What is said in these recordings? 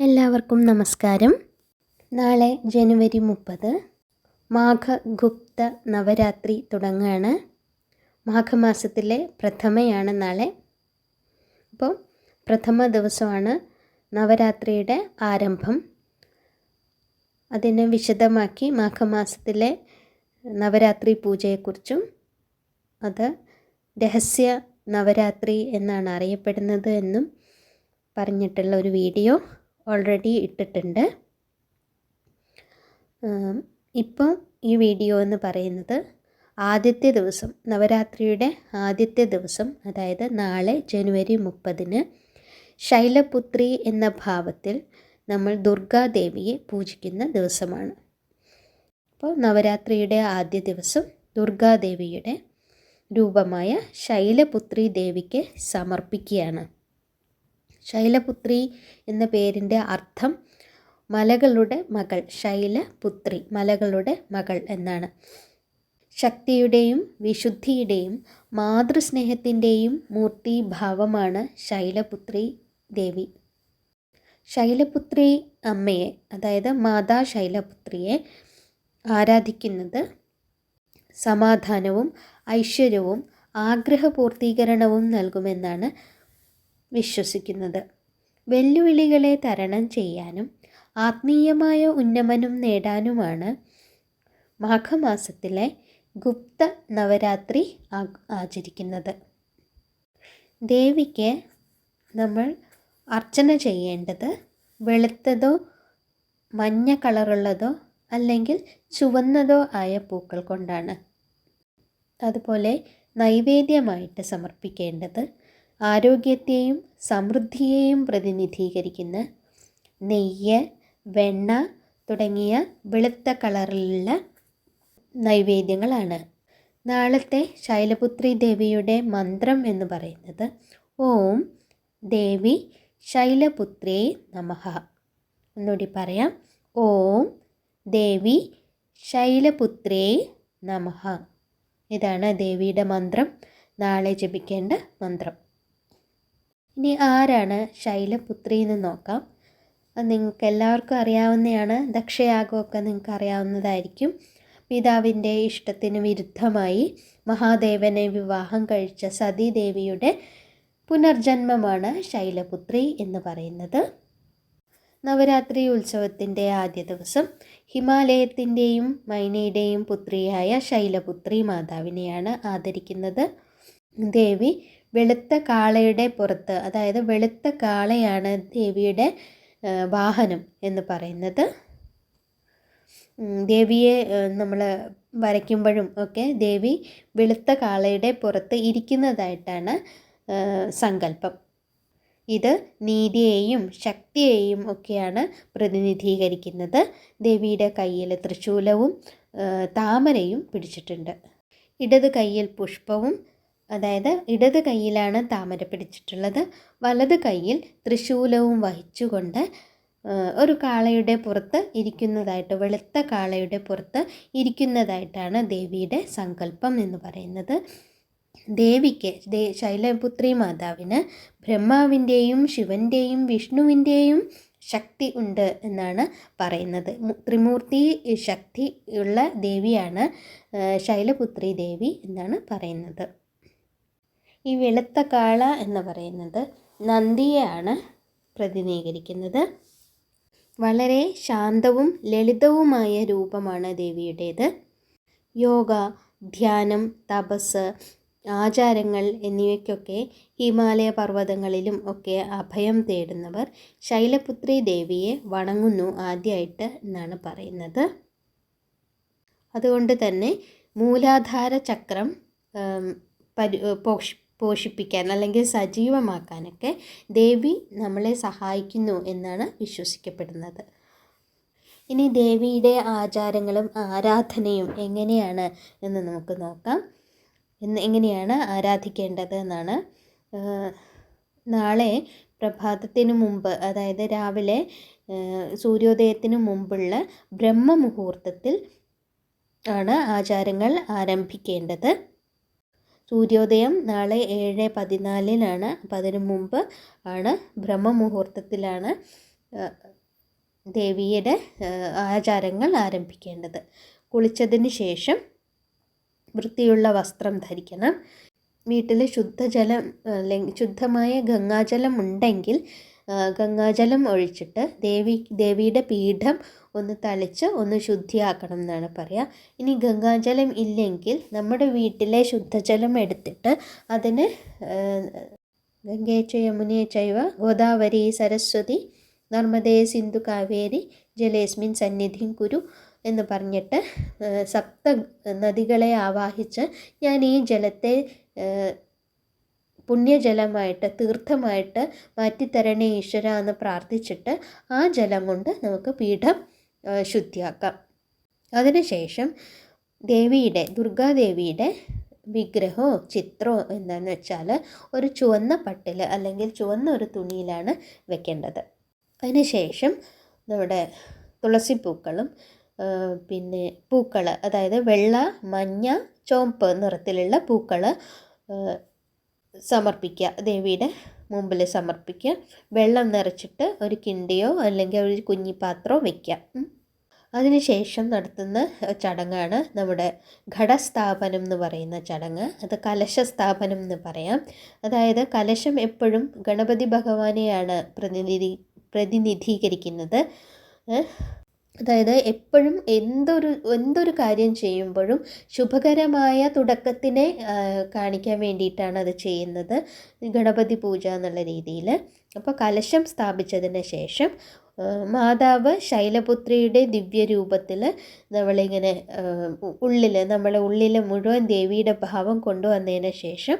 എല്ലാവർക്കും നമസ്കാരം. നാളെ ജനുവരി മുപ്പത്. മാഘഗുപ്ത നവരാത്രി തുടങ്ങുകയാണ് മാഘമാസത്തിലെ പ്രഥമയാണ് നാളെ. അപ്പോൾ പ്രഥമ ദിവസമാണ് നവരാത്രിയുടെ ആരംഭം. അതിനെ വിശദമാക്കി മാഘമാസത്തിലെ നവരാത്രി പൂജയെക്കുറിച്ചും അത് രഹസ്യ നവരാത്രി എന്നാണ് അറിയപ്പെടുന്നത് എന്നും പറഞ്ഞിട്ടുള്ള ഒരു വീഡിയോ. ഓൾറെഡി ഇട്ടിട്ടുണ്ട്. ഇപ്പം ഈ വീഡിയോ എന്ന് പറയുന്നത് ആദ്യത്തെ ദിവസം നവരാത്രിയുടെ ആദ്യത്തെ ദിവസം അതായത് നാളെ ജനുവരി മുപ്പതിന് ശൈലപുത്രി എന്ന ഭാവത്തിൽ നമ്മൾ ദുർഗാദേവിയെ പൂജിക്കുന്ന ദിവസമാണ്. അപ്പോൾ നവരാത്രിയുടെ ആദ്യ ദിവസം ദുർഗാദേവിയുടെ രൂപമായ ശൈലപുത്രി ദേവിക്ക് സമർപ്പിക്കുകയാണ്. ശൈലപുത്രി എന്ന പേരിന്റെ അർത്ഥം മലകളുടെ മകൾ ശൈലപുത്രി മലകളുടെ മകൾ എന്നാണ്. ശക്തിയുടെയും വിശുദ്ധിയുടെയും മാതൃസ്നേഹത്തിന്റെയും മൂർത്തി ഭാവമാണ് ശൈലപുത്രി ദേവി. ശൈലപുത്രി അമ്മയെ അതായത് മാതാ ശൈലപുത്രിയെ ആരാധിക്കുന്നത് സമാധാനവും ഐശ്വര്യവും ആഗ്രഹപൂർത്തീകരണവും നൽകുമെന്നാണ് വിശ്വസിക്കുന്നത്. വെല്ലുവിളികളെ തരണം ചെയ്യാനും ആത്മീയമായ ഉന്നമനം നേടാനുമാണ് മാഘമാസത്തിലെ ഗുപ്ത നവരാത്രി ആചരിക്കുന്നത്. ദേവിക്ക് നമ്മൾ അർച്ചന ചെയ്യേണ്ടത് വെളുത്തതോ മഞ്ഞ കളറുള്ളതോ അല്ലെങ്കിൽ ചുവന്നതോ ആയ പൂക്കൾ കൊണ്ടാണ്. അതുപോലെ നൈവേദ്യമായിട്ട് സമർപ്പിക്കേണ്ടത് ആരോഗ്യത്തെയും സമൃദ്ധിയെയും പ്രതിനിധീകരിക്കുന്ന നെയ്യ് വെണ്ണ തുടങ്ങിയ വെളുത്ത കളറിലുള്ള നൈവേദ്യങ്ങളാണ്. നാളത്തെ ശൈലപുത്രി ദേവിയുടെ മന്ത്രം എന്ന് പറയുന്നത് ഓം ദേവി ശൈലപുത്രേ നമഹ ഒന്നുകൂടി പറയാം. ഓം ദേവി ശൈലപുത്രേ നമഹ ഇതാണ് ദേവിയുടെ മന്ത്രം. നാളെ ജപിക്കേണ്ട മന്ത്രം. ഇനി ആരാണ് ശൈലപുത്രി എന്ന് നോക്കാം. അത് നിങ്ങൾക്ക് എല്ലാവർക്കും അറിയാവുന്നതാണ് ദക്ഷയാഗമൊക്കെ നിങ്ങൾക്ക് അറിയാവുന്നതായിരിക്കും. പിതാവിന്റെ ഇഷ്ടത്തിന് വിരുദ്ധമായി മഹാദേവനെ വിവാഹം കഴിച്ച സതീദേവിയുടെ പുനർജന്മമാണ് ശൈലപുത്രി എന്ന് പറയുന്നത്. നവരാത്രി ഉത്സവത്തിന്റെ ആദ്യ ദിവസം ഹിമാലയത്തിന്റെയും മൈനയുടെയും പുത്രിയായ ശൈലപുത്രി മാതാവിനെയാണ് ആദരിക്കുന്നത്. ദേവി വെളുത്ത കാളയുടെ പുറത്ത് അതായത് വെളുത്ത കാളയാണ് ദേവിയുടെ വാഹനം എന്ന് പറയുന്നത്. ദേവിയെ നമ്മൾ വരയ്ക്കുമ്പോഴും ഒക്കെ ദേവി വെളുത്ത കാളയുടെ പുറത്ത് ഇരിക്കുന്നതായിട്ടാണ് സങ്കല്പം. ഇത് നീതിയെയും ശക്തിയെയും ഒക്കെയാണ് പ്രതിനിധീകരിക്കുന്നത്. ദേവിയുടെ കയ്യിൽ തൃശൂലവും താമരയും പിടിച്ചിട്ടുണ്ട്. ഇടത് കയ്യിൽ പുഷ്പവും അതായത് ഇടത് കൈയിലാണ് താമര പിടിച്ചിട്ടുള്ളത്. വലത് കൈയിൽ തൃശൂലവും വഹിച്ചുകൊണ്ട് ഒരു കാളയുടെ പുറത്ത് ഇരിക്കുന്നതായിട്ട് വെളുത്ത കാളയുടെ പുറത്ത് ഇരിക്കുന്നതായിട്ടാണ് ദേവിയുടെ സങ്കല്പം എന്ന് പറയുന്നത്. ദേവിക്ക് ശൈലപുത്രി മാതാവിന് ബ്രഹ്മാവിന്റെയും ശിവന്റെയും വിഷ്ണുവിന്റെയും ശക്തി ഉണ്ട് എന്നാണ് പറയുന്നത്. ത്രിമൂർത്തി ശക്തി ഉള്ള ദേവിയാണ് ശൈലപുത്രി ദേവി എന്നാണ് പറയുന്നത്. ഈ വെളുത്ത കാള എന്ന് പറയുന്നത് നന്ദിയെയാണ് പ്രതിനിധീകരിക്കുന്നത്. വളരെ ശാന്തവും ലളിതവുമായ രൂപമാണ് ദേവിയുടേത്. യോഗ ധ്യാനം തപസ് ആചാരങ്ങൾ എന്നിവയ്ക്കൊക്കെ ഹിമാലയ പർവതങ്ങളിലും ഒക്കെ അഭയം തേടുന്നവർ ശൈലപുത്രി ദേവിയെ വണങ്ങുന്നു ആദ്യമായിട്ട് എന്നാണ് പറയുന്നത്. അതുകൊണ്ട് തന്നെ മൂലാധാര ചക്രം പരി പോഷിപ്പിക്കാൻ അല്ലെങ്കിൽ സജീവമാക്കാനൊക്കെ ദേവി നമ്മളെ സഹായിക്കുന്നു എന്നാണ് വിശ്വസിക്കപ്പെടുന്നത്. ഇനി ദേവിയുടെ ആചാരങ്ങളും ആരാധനയും എങ്ങനെയാണ് എന്ന് നമുക്ക് നോക്കാം. എന്ന് എങ്ങനെയാണ് ആരാധിക്കേണ്ടത് എന്നാണ്. നാളെ പ്രഭാതത്തിന് മുമ്പ് അതായത് രാവിലെ സൂര്യോദയത്തിന് മുമ്പുള്ള ബ്രഹ്മമുഹൂർത്തത്തിൽ ആണ് ആചാരങ്ങൾ ആരംഭിക്കേണ്ടത്. സൂര്യോദയം നാളെ ഏഴ് പതിനാലിനാണ്. അപ്പം അതിന് മുമ്പ് ആണ് ബ്രഹ്മമുഹൂർത്തത്തിലാണ് ദേവിയുടെ ആചാരങ്ങൾ ആരംഭിക്കേണ്ടത്. കുളിച്ചതിന് ശേഷം വൃത്തിയുള്ള വസ്ത്രം ധരിക്കണം. വീട്ടിൽ ശുദ്ധജലം ശുദ്ധമായ ഗംഗാജലം ഉണ്ടെങ്കിൽ ഗംഗാജലം ഒഴിച്ചിട്ട് ദേവി ദേവിയുടെ പീഠം ഒന്ന് തളിച്ച് ഒന്ന് ശുദ്ധിയാക്കണം എന്നാണ് പറയുക ഇനി ഗംഗാജലം ഇല്ലെങ്കിൽ നമ്മുടെ വീട്ടിലെ ശുദ്ധജലം എടുത്തിട്ട് അതിന് ഗംഗേച്ച യമുനേ ചൈവ ഗോദാവരി സരസ്വതി നർമ്മദേ സിന്ധു കാവേരി ജലേസ്മിൻ സന്നിധിം കുരു എന്ന് പറഞ്ഞിട്ട് സപ്ത നദികളെ ആവാഹിച്ച് ഞാൻ ഈ ജലത്തെ പുണ്യജലമായിട്ട് തീർത്ഥമായിട്ട് മാറ്റിത്തരണേ ഈശ്വര എന്ന് പ്രാർത്ഥിച്ചിട്ട് ആ ജലം കൊണ്ട് നമുക്ക് പീഠം ശുദ്ധിയാക്കാം. അതിനുശേഷം ദേവിയുടെ ദുർഗാദേവിയുടെ വിഗ്രഹമോ ചിത്രമോ എന്താണെന്ന് വെച്ചാൽ ഒരു ചുവന്ന പട്ടിൽ അല്ലെങ്കിൽ ചുവന്ന ഒരു തുണിയിലാണ് വെക്കേണ്ടത്. അതിനുശേഷം നമ്മുടെ തുളസിപ്പൂക്കളും പിന്നെ പൂക്കൾ അതായത് വെള്ള മഞ്ഞ ചുവപ്പ് നിറത്തിലുള്ള പൂക്കൾ സമർപ്പിക്കുക ദേവിയുടെ മുമ്പിൽ സമർപ്പിക്കുക. വെള്ളം നിറച്ചിട്ട് ഒരു കിണ്ടിയോ അല്ലെങ്കിൽ ഒരു കുഞ്ഞിപ്പാത്രമോ വയ്ക്കുക അതിനുശേഷം നടത്തുന്ന ചടങ്ങാണ് നമ്മുടെ ഘടസ്ഥാപനം എന്ന് പറയുന്ന ചടങ്ങ്. അത് കലശസ്ഥാപനം എന്ന് പറയാം. അതായത് കലശം എപ്പോഴും ഗണപതി ഭഗവാനെയാണ് പ്രതിനിധി പ്രതിനിധീകരിക്കുന്നത്. അതായത് എപ്പോഴും എന്തൊരു എന്തൊരു കാര്യം ചെയ്യുമ്പോഴും ശുഭകരമായ തുടക്കത്തിനെ കാണിക്കാൻ വേണ്ടിയിട്ടാണ് അത് ചെയ്യുന്നത്. ഗണപതി പൂജ എന്നുള്ള രീതിയിൽ. അപ്പോൾ കലശം സ്ഥാപിച്ചതിന് ശേഷം മാതാവ് ശൈലപുത്രിയുടെ ദിവ്യരൂപത്തിൽ നമ്മളിങ്ങനെ ഉള്ളിൽ നമ്മളെ ഉള്ളിൽ മുഴുവൻ ദേവിയുടെ ഭാവം കൊണ്ടുവന്നതിന് ശേഷം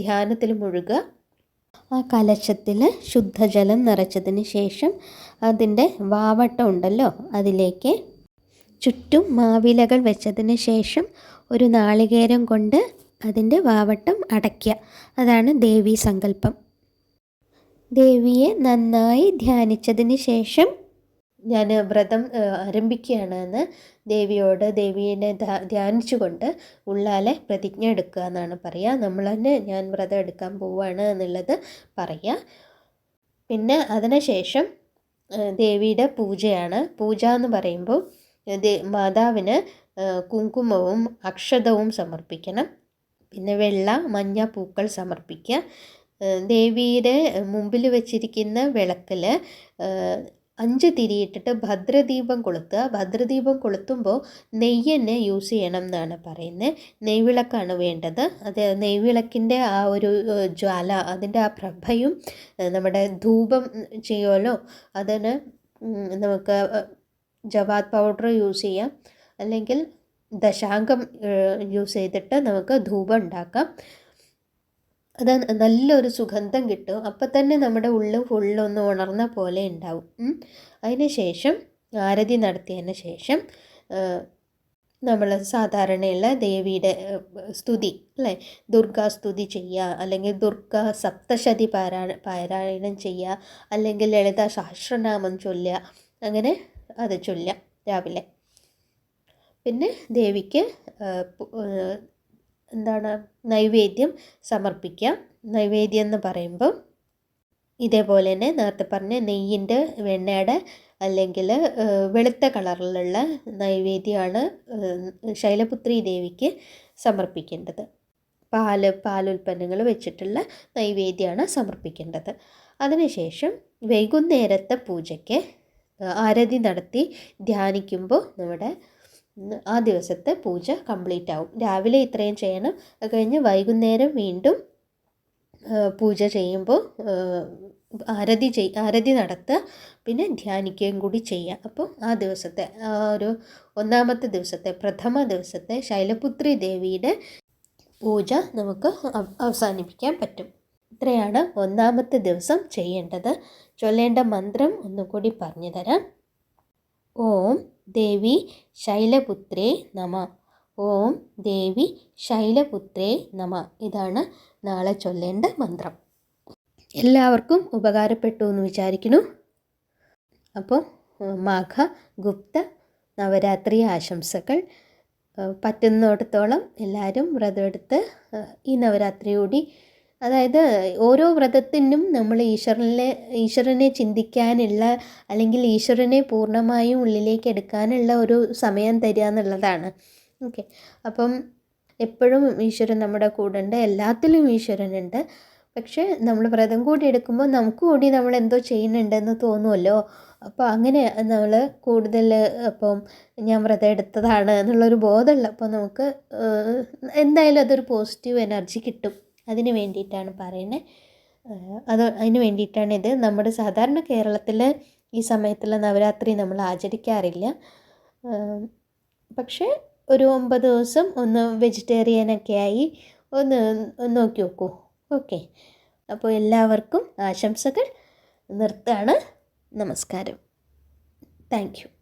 ധ്യാനത്തിൽ മുഴുകുക. ആ കലശത്തിൽ ശുദ്ധജലം നിറച്ചതിന് ശേഷം അതിന്റെ വാവട്ടം ഉണ്ടല്ലോ അതിലേക്ക് ചുറ്റും മാവിലകൾ വെച്ചതിന് ശേഷം ഒരു നാളികേരം കൊണ്ട് അതിന്റെ വാവട്ടം അടയ്ക്കുക. അതാണ് ദേവീ സങ്കല്പം. ദേവിയെ നന്നായി ധ്യാനിച്ചതിന് ശേഷം ഞാൻ വ്രതം ആരംഭിക്കുകയാണ് എന്ന് ദേവിയോട് ദേവീനെ ധ്യാനിച്ചുകൊണ്ട് ഉള്ളാലെ പ്രതിജ്ഞ എടുക്കുക എന്നാണ് പറയുക. നമ്മൾ തന്നെ ഞാൻ വ്രതം എടുക്കാൻ പോവുകയാണ് എന്നുള്ളത് പറയുക. പിന്നെ അതിനുശേഷം ദേവിയുടെ പൂജയാണ്. പൂജ എന്ന് പറയുമ്പോൾ മാതാവിന് കുങ്കുമവും അക്ഷതവും സമർപ്പിക്കണം. പിന്നെ വെള്ള മഞ്ഞ പൂക്കൾ സമർപ്പിക്കുക. ദേവിയുടെ മുമ്പിൽ വെച്ചിരിക്കുന്ന വിളക്കിൽ അഞ്ച് തിരിയിട്ടിട്ട് ഭദ്രദീപം കൊളുത്തുക. ഭദ്രദീപം കൊളുത്തുമ്പോൾ നെയ്യ് തന്നെ യൂസ് ചെയ്യണം എന്നാണ് പറയുന്നത് നെയ്വിളക്കാണ് വേണ്ടത്. അത് നെയ്വിളക്കിന്റെ ആ ഒരു ജ്വാല അതിന്റെ ആ പ്രഭയും നമ്മുടെ ധൂപം ചെയ്യുമല്ലോ അതിന് നമുക്ക് ജവാദ് പൗഡർ യൂസ് ചെയ്യാം. അല്ലെങ്കിൽ ദശാങ്കം യൂസ് ചെയ്തിട്ട് നമുക്ക് ധൂപം ഉണ്ടാക്കാം. അത് നല്ലൊരു സുഗന്ധം കിട്ടും. അപ്പം തന്നെ നമ്മുടെ ഉള്ളു ഫുള്ളൊന്ന് ഉണർന്ന പോലെ ഉണ്ടാവും. അതിന് ശേഷം ആരതി നടത്തിയതിന് ശേഷം നമ്മൾ സാധാരണയുള്ള ദേവിയുടെ സ്തുതി അല്ലേ? ദുർഗാ സ്തുതി ചെയ്യുക അല്ലെങ്കിൽ ദുർഗ സപ്തശതി പാരാ പാരായണം ചെയ്യുക അല്ലെങ്കിൽ ലളിത സഹസ്രനാമം ചൊല്ലുക അങ്ങനെ അത് ചൊല്ലുക രാവിലെ. പിന്നെ ദേവിക്ക് എന്താണ്? നൈവേദ്യം സമർപ്പിക്കാം. നൈവേദ്യം എന്ന് പറയുമ്പം ഇതേപോലെ തന്നെ നേരത്തെ പറഞ്ഞ നെയ്യിന്റെ വെണ്ണയുടെ അല്ലെങ്കിൽ വെളുത്ത കളറിലുള്ള നൈവേദ്യമാണ് ശൈലപുത്രി ദേവിക്ക് സമർപ്പിക്കേണ്ടത്. പാൽ പാലുൽപ്പന്നങ്ങൾ വെച്ചിട്ടുള്ള നൈവേദ്യമാണ് സമർപ്പിക്കേണ്ടത്. അതിനുശേഷം വൈകുന്നേരത്തെ പൂജയ്ക്ക് ആരതി നടത്തി ധ്യാനിക്കുമ്പോൾ നമ്മുടെ ആ ദിവസത്തെ പൂജ കംപ്ലീറ്റ് ആവും. രാവിലെ ഇത്രയും ചെയ്യണം. അത് കഴിഞ്ഞ് വൈകുന്നേരം വീണ്ടും പൂജ ചെയ്യുമ്പോൾ ആരതി ചെയ് ആരതി നടത്തുക. പിന്നെ ധ്യാനിക്കുകയും കൂടി ചെയ്യുക അപ്പോൾ ആ ദിവസത്തെ ആ ഒരു ഒന്നാമത്തെ ദിവസത്തെ പ്രഥമ ദിവസത്തെ ശൈലപുത്രി ദേവിയുടെ പൂജ നമുക്ക് അവസാനിപ്പിക്കാൻ പറ്റും. ഇത്രയാണ് ഒന്നാമത്തെ ദിവസം ചെയ്യേണ്ടത്. ചൊല്ലേണ്ട മന്ത്രം ഒന്നുകൂടി പറഞ്ഞു തരാം. ഓം ദേവി ശൈലപുത്രേ നമ. ഓം ദേവി ശൈലപുത്രേ നമ. ഇതാണ് നാളെ ചൊല്ലേണ്ട മന്ത്രം. എല്ലാവർക്കും ഉപകാരപ്പെട്ടു എന്ന് വിചാരിക്കുന്നു. അപ്പോൾ മാഘ ഗുപ്ത നവരാത്രി ആശംസകൾ. പറ്റുന്നിടത്തോളം എല്ലാവരും വ്രതമെടുത്ത് ഈ നവരാത്രി കൂടി അതായത് ഓരോ വ്രതത്തിനും നമ്മൾ ഈശ്വരനെ ഈശ്വരനെ ചിന്തിക്കാനുള്ള അല്ലെങ്കിൽ ഈശ്വരനെ പൂർണമായും ഉള്ളിലേക്ക് എടുക്കാനുള്ള ഒരു സമയം തരിക എന്നുള്ളതാണ്. ഓക്കെ. അപ്പം എപ്പോഴും ഈശ്വരൻ നമ്മുടെ കൂടെ ഉണ്ട് എല്ലാത്തിലും ഈശ്വരനുണ്ട്. പക്ഷേ നമ്മൾ വ്രതം കൂടി എടുക്കുമ്പോൾ നമുക്ക് കൂടി നമ്മൾ എന്തോ ചെയ്യുന്നുണ്ടെന്ന് തോന്നുമല്ലോ. അപ്പോൾ അങ്ങനെ നമ്മൾ കൂടുതൽ അപ്പം ഞാൻ വ്രതം എടുത്തതാണ് എന്നുള്ളൊരു ബോധമുള്ളപ്പോൾ നമുക്ക് എന്തായാലും അതൊരു പോസിറ്റീവ് എനർജി കിട്ടും. അതിന് വേണ്ടിയിട്ടാണ് പറയുന്നത് അത് അതിന് വേണ്ടിയിട്ടാണ് ഇത്. നമ്മുടെ സാധാരണ കേരളത്തിൽ ഈ സമയത്തുള്ള നവരാത്രി നമ്മൾ ആചരിക്കാറില്ല. പക്ഷേ ഒരു ഒമ്പത് ദിവസം ഒന്ന് വെജിറ്റേറിയനൊക്കെ ആയി ഒന്ന് നോക്കി നോക്കൂ. ഓക്കെ. അപ്പോൾ എല്ലാവർക്കും ആശംസകൾ. നിർത്തുകയാണ്. നമസ്കാരം. Thank you.